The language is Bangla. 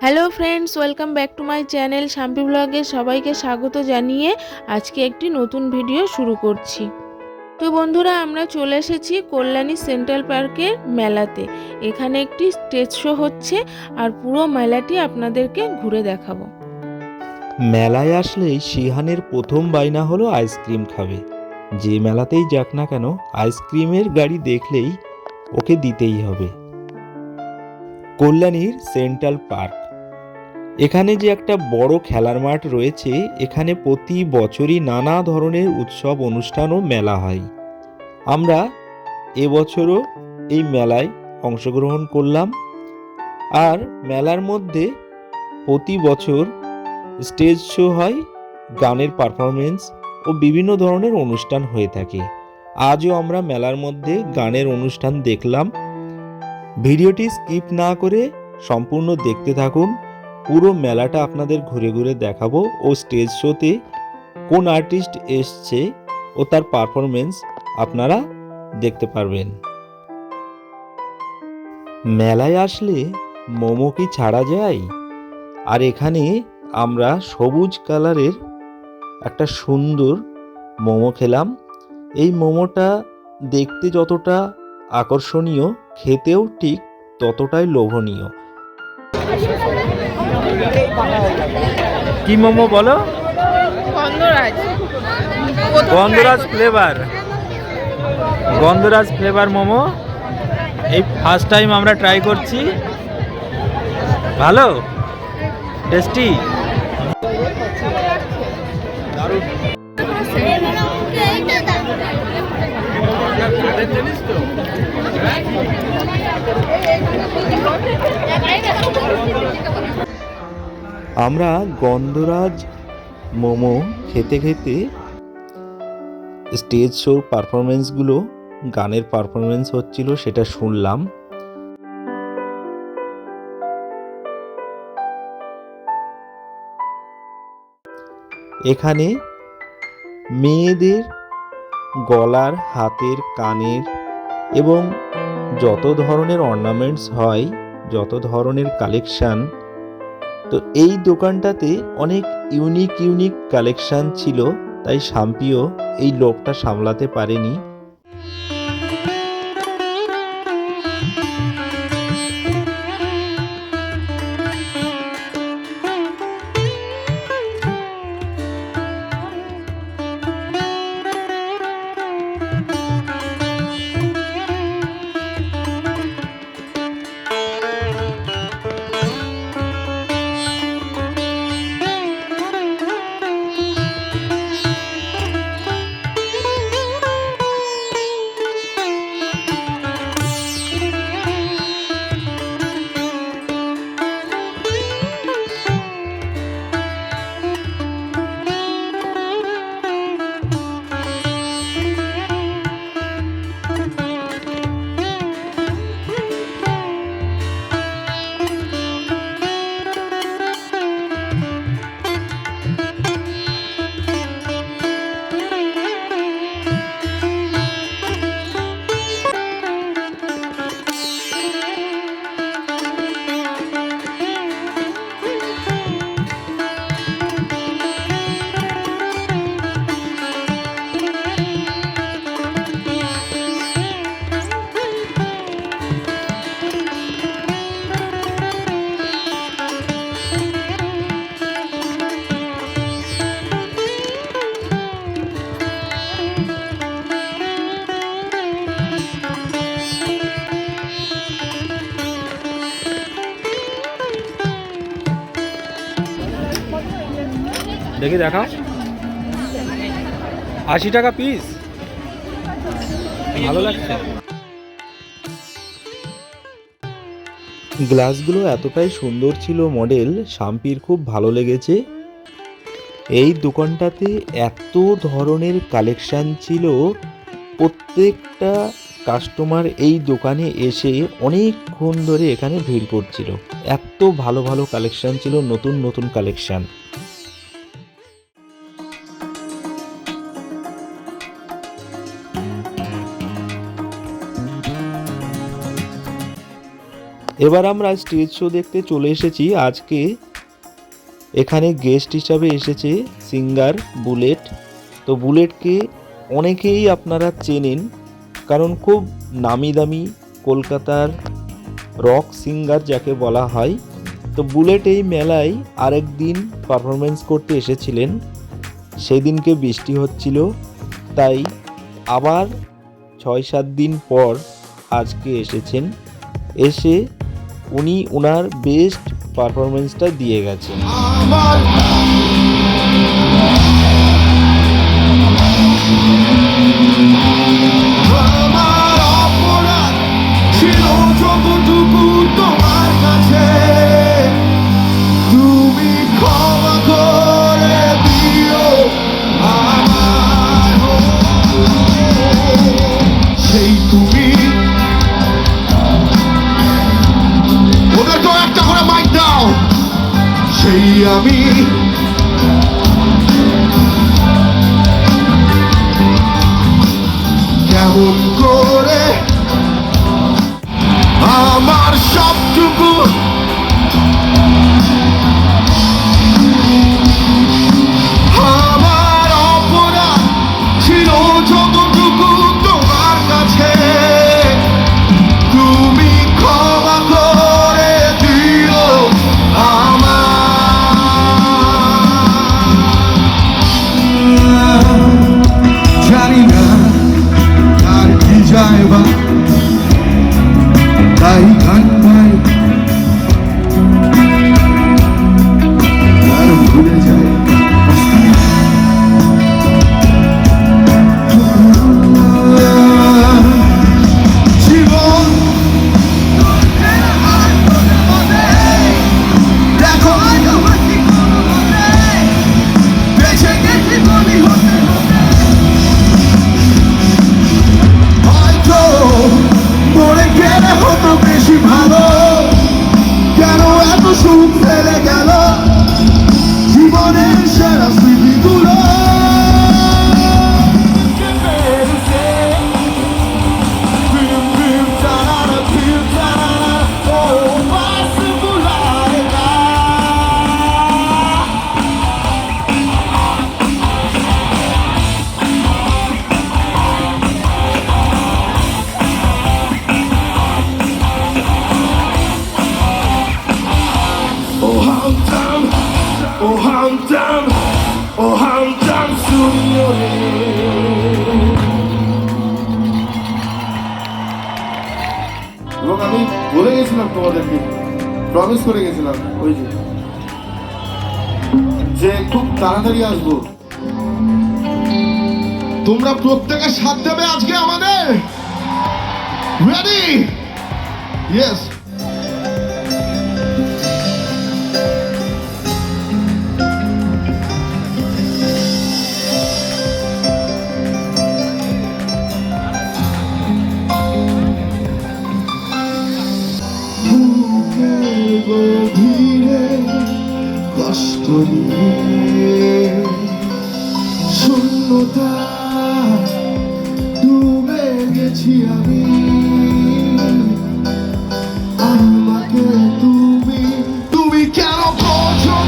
Hello friends welcome back to my channel Shampi ব্লগে সবাইকে স্বাগত জানিয়ে আজকে একটি নতুন ভিডিও শুরু করছি। তো বন্ধুরা, আমরা চলে এসেছি কল্যাণী সেন্ট্রাল পার্কের মেলাতে। এখানে একটি স্টেজ শো হচ্ছে আর পুরো মেলাটি আপনাদেরকে ঘুরে দেখাবো। মেলায় আসলেই সিহানের প্রথম বাইনা হলো আইসক্রিম খাবে। যে মেলাতেই যাক না কেন, আইসক্রিমের গাড়ি দেখলেই ওকে দিতেই হবে। কল্যাণীর সেন্ট্রাল পার্ক। এখানে যে একটা বড় খেলার মাঠ রয়েছে, এখানে প্রতি বছরই নানা ধরনের উৎসব, অনুষ্ঠান ও মেলা হয়। আমরা এবছরও এই মেলায় অংশগ্রহণ করলাম। আর মেলার মধ্যে প্রতি বছর স্টেজ শো হয়, গানের পারফরমেন্স ও বিভিন্ন ধরনের অনুষ্ঠান হয়ে থাকে। আজও আমরা মেলার মধ্যে গানের অনুষ্ঠান দেখলাম। ভিডিওটি স্কিপ না করে সম্পূর্ণ দেখতে থাকুন। পুরো মেলাটা আপনাদের ঘুরে ঘুরে দেখাবো ও স্টেজ শোতে কোন আর্টিস্ট এসছে ও তার পারফরমেন্স আপনারা দেখতে পারবেন। মেলায় আসলে মোমো কি ছাড়া যায়? আর এখানে আমরা সবুজ কালারের একটা সুন্দর মোমো খেলাম। এই মোমোটা দেখতে যতটা আকর্ষণীয়, খেতেও ঠিক ততটাই লোভনীয়। কি মোমো বলো? গন্ধরাজ। গন্ধরাজ ফ্লেভার গন্ধরাজ ফ্লেভার মোমো। এই ফার্স্ট টাইম আমরা ট্রাই করছি। ভালো? টেস্টি আমরা গন্ধরাজ মোমো খেতে খেতে স্টেজ শোর পারফরমেন্সগুলো, গানের পারফরমেন্স হচ্ছিল সেটা শুনলাম। এখানে মেয়েদের গলার, হাতের, কানের এবং যত ধরনের অর্নামেন্টস হয়, যত ধরনের কালেকশান তো এই দোকানটাতে অনেক ইউনিক ইউনিক কালেকশান ছিল তাই শাম্পিও এই লোকটা সামলাতে পারেনি। দেখি দেখাও। আশি টাকা পিস ভালো লাগছে। গ্লাসগুলো এতটাই সুন্দর ছিল মডেল, শাম্পির খুব ভালো লেগেছে। এই দোকানটাতে এত ধরনের কালেকশান ছিল। প্রত্যেকটা কাস্টমার এই দোকানে এসে অনেকক্ষণ ধরে এখানে ভিড় করছিল। এত ভালো ভালো কালেকশান ছিল, নতুন নতুন কালেকশন। এবার আমরা স্টেজ শো দেখতে চলে এসেছি। আজকে এখানে গেস্ট হিসাবে এসেছে সিঙ্গার বুলেট তো বুলেটকে অনেকেই আপনারা চেনেন, কারণ খুব নামি দামি কলকাতার রক সিঙ্গার যাকে বলা হয়। তো বুলেট এই মেলায় আরেক দিন পারফরমেন্স করতে এসেছিলেন। সেদিনকে বৃষ্টি হচ্ছিল, তাই আবার ছয় সাত দিন পর আজকে এসেছেন। এসে উনি ওনার বেস্ট পারফরমেন্সটা দিয়ে গেছেন। Yahoo. Nada বলে গেছিলাম তোমাদেরকে। প্রমিস করে গেছিলাম। ওই যে। যে খুব তাড়াতাড়ি আসব। তোমরা প্রত্যেকে সাথ দেবে আজকে আমাদের। রেডি ইয়েস গভীরে কষ্ট নিয়ে শূন্যতা ডুবে গেছি আমি। আমাকে তুমি তুমি কেন বোঝো